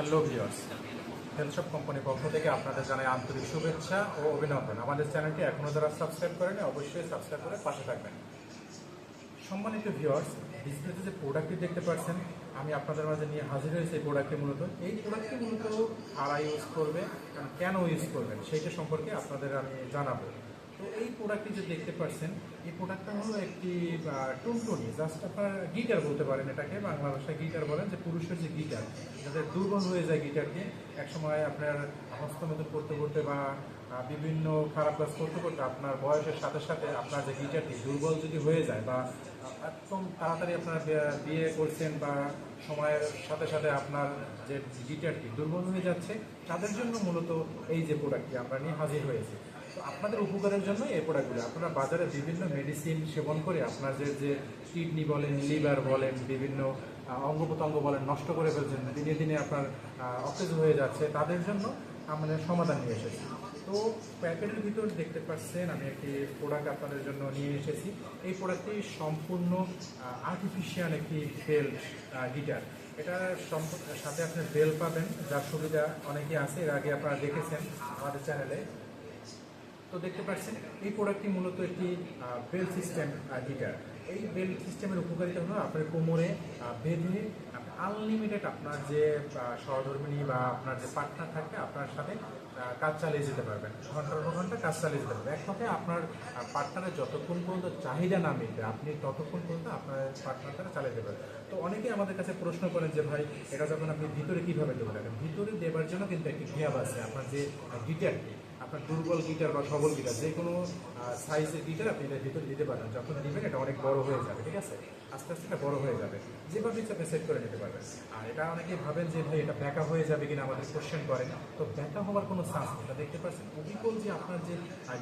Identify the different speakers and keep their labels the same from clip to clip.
Speaker 1: Hello viewers হেলশপ কোম্পানির পক্ষ থেকে আপনাদের জানাই আন্তরিক শুভেচ্ছা ও অভিনন্দন। আমাদের চ্যানেলটি এখনও যারা সাবস্ক্রাইব করেনি অবশ্যই সাবস্ক্রাইব করে পাশে থাকবেন। সম্মানিত ভিউয়ার্স ডিসপ্লেতে যে প্রোডাক্টটি দেখতে পাচ্ছেন, আমি আপনাদের মাঝে নিয়ে হাজির হয়েছি এই প্রোডাক্টটি মূলত। এই প্রোডাক্টটি মূলত কারা ইউজ করবে, কেন ইউজ করবেন, সেইটা সম্পর্কে আপনাদের আমি জানাব। তো এই প্রোডাক্টটি যে দেখতে পাচ্ছেন, এই প্রোডাক্টটা হলো একটি টুনটুনি জাস্ট আপনার গিটার বলতে পারেন এটাকে, বাংলা ভাষায় গিটার বলেন, যে পুরুষের যে গিটার যাদের দুর্বল হয়ে যায় গিটারকে একসময় আপনার হস্তমত করতে করতে বা বিভিন্ন খারাপ কাজ করতে করতে আপনার বয়সের সাথে সাথে আপনার যে গিটারটি দুর্বল যদি হয়ে যায় বা, একদম তাড়াতাড়ি আপনার বিয়ে- করছেন বা সময়ের সাথে সাথে আপনার যে গিটারটি দুর্বল হয়ে যাচ্ছে, তাদের জন্য মূলত এই যে প্রোডাক্টটি আমরা নিয়ে হাজির হয়েছি। তো আপনাদের উপকারের জন্য এই প্রোডাক্টগুলো আপনারা বাজারে বিভিন্ন মেডিসিন সেবন করে আপনার যে যে কিডনি বলেন লিভার বলেন, বিভিন্ন অঙ্গ প্রত্যঙ্গ বলেন, নষ্ট করে ফেলছেন, দিনে দিনে আপনার অকেজ হয়ে যাচ্ছে, তাদের জন্য আমরা সমাধান নিয়ে এসেছি। তো প্যাকেটের ভিতর দেখতে পাচ্ছেন, আমি একটি প্রোডাক্ট আপনাদের জন্য নিয়ে এসেছি। এই প্রোডাক্টটি সম্পূর্ণ আর্টিফিশিয়াল একটি বেল গিটার এটা সাথে আপনি বেল পাবেন, যার সুবিধা অনেকে আছে, এর আগে আপনারা দেখেছেন আমাদের চ্যানেলে তো দেখতে পাচ্ছেন, এই প্রোডাক্টটি মূলত একটি বেল সিস্টেম হিটার এই বেল সিস্টেমের উপকারিতা হলো আপনার কোমরে বেঁধে আনলিমিটেড আপনার যে সহধর্মিনী বা আপনার যে পার্টনার থাকবে আপনার সাথে কাজ চালিয়ে যেতে পারবেন। ঘণ্টার পর ঘণ্টা কাজ চালিয়ে যেতে পারবেন। এক কথায় আপনার পার্টনারের যতক্ষণ পর্যন্ত চাহিদা না মিটবে, আপনি ততক্ষণ পর্যন্ত আপনার পার্টনার দ্বারা চালিয়ে পারবেন। তো অনেকেই আমাদের কাছে প্রশ্ন করেন যে, ভাই, এটা যখন আপনি ভিতরে কীভাবে দেবেন? ভিতরে দেবার জন্য কিন্তু একটি ঘিয়াব আছে। আপনার যে গিটারটি আপনার দুর্বল গিটার বা সবল গিটার, যে কোনো সাইজের গিটার আপনি এটার ভিতরে দিতে পারেন। যখন দিবেন, এটা অনেক বড় হয়ে যাবে, ঠিক আছে? আস্তে আস্তে এটা বড় হয়ে যাবে। যেভাবে আপনি সেট করে নিতে পারবেন। আর এটা অনেকে ভাবেন যে, ভাই, এটা ব্যাকা হয়ে যাবে কিনা আমাদের কোশ্চেন করেন তো ব্যাকা হওয়ার কোনো চান্স নেই। এটা দেখতে পাচ্ছেন, অবিকল যে আপনার যে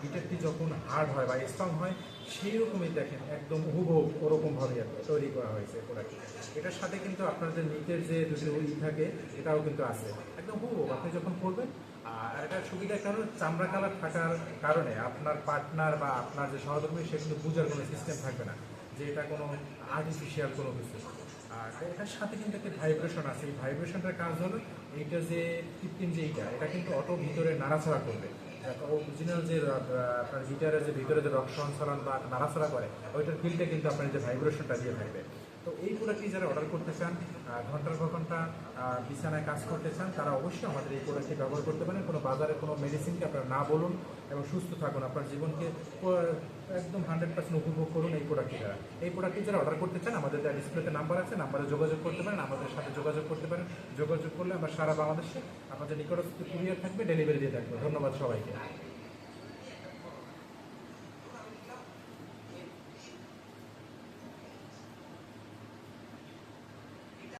Speaker 1: গিটারটি যখন হার্ড হয় বা স্ট্রং হয় সেই রকমই দেখেন, একদম হুবহু ওরকমভাবে তৈরি করা হয়েছে প্রোডাক্ট এটার সাথে কিন্তু আপনার যে নিচের যে দুটো ই থাকে, এটাও কিন্তু আছে। একদম হুবহু, আপনি যখন করবেন আর এটা সুবিধা কারণ চামড়া থাকার কারণে আপনার পার্টনার বা আপনার যে সহধর্মী, সে কিন্তু বোঝার কোনো সিস্টেম থাকবে না যে এটা কোনো আর্টিফিশিয়াল কোনো কিছু। আর এটার সাথে কিন্তু একটা ভাইব্রেশন আছে। এই ভাইব্রেশনটার কাজ হলো এইটা যে কৃত্রিম যে এইটা, এটা কিন্তু অটো ভিতরে নাড়াচাড়া করবে। অরিজিনাল যে আপনার গিটারের যে ভিতরে যে রক সঞ্চালন বা করে, ওইটার ফিলটা কিন্তু আপনার যে ভাইব্রেশনটা দিয়ে থাকবে। তো এই প্রোডাক্টটি যারা অর্ডার করতে চান ঘণ্টার পর ঘণ্টা বিছানায় কাজ করতে চান, তারা অবশ্যই আমাদের এই প্রোডাক্টটি ব্যবহার করতে পারেন। কোনো বাজারে কোনো মেডিসিনকে আপনারা না বলুন এবং সুস্থ থাকুন। আপনার জীবনকে একদম হান্ড্রেড পার্সেন্ট উপভোগ করুন এই প্রোডাক্টটি দ্বারা। এই প্রোডাক্টটি যারা অর্ডার করতে চান, আমাদের যা ডিসপ্লেতে নাম্বার আছে নাম্বারে যোগাযোগ করতে পারেন, আমাদের সাথে যোগাযোগ করতে পারেন। যোগাযোগ করলে আমরা সারা বাংলাদেশে, আমাদের নিকটস্থ কুরিয়ার থাকবে ডেলিভারি দিয়ে থাকবে। ধন্যবাদ সবাইকে।